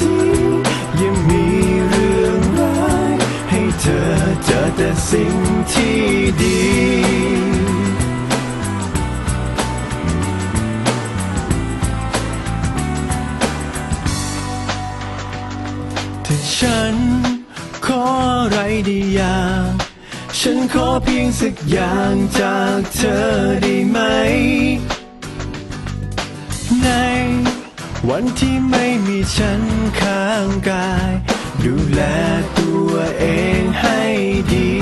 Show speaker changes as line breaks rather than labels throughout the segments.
ที่ยังมีเรื่องร้าย ให้เธอเจอแต่สิ่งที่ดี ถ้าฉันขออะไรดีอย่างฉันขอเพียงสักอย่างจากเธอได้ไหม ใน วันที่ไม่มีฉันข้างกาย ดูแลตัวเองให้ดี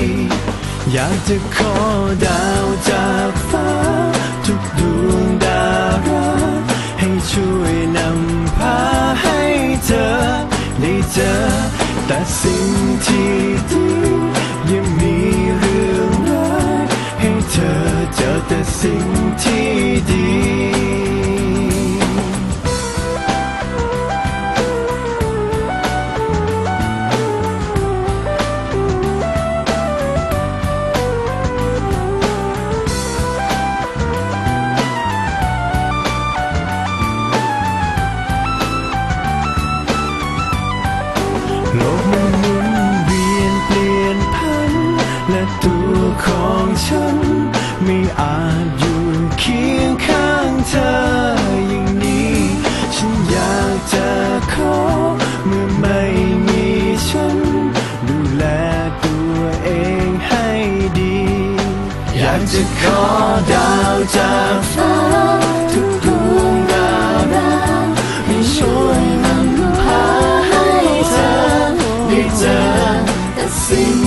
อยากจะขอดาวจากฟ้า ตัวของฉัน ไม่อาจอยู่เคียงข้างเธออย่างนี้ ฉันอยากจะขอเมื่อไม่มีฉัน ดูแลตัวเองให้ดี อยากจะขอดาวจากฟ้าทุกดวงดาวรักให้ช่วยนำพาให้เธอได้เจอแต่สิ่ง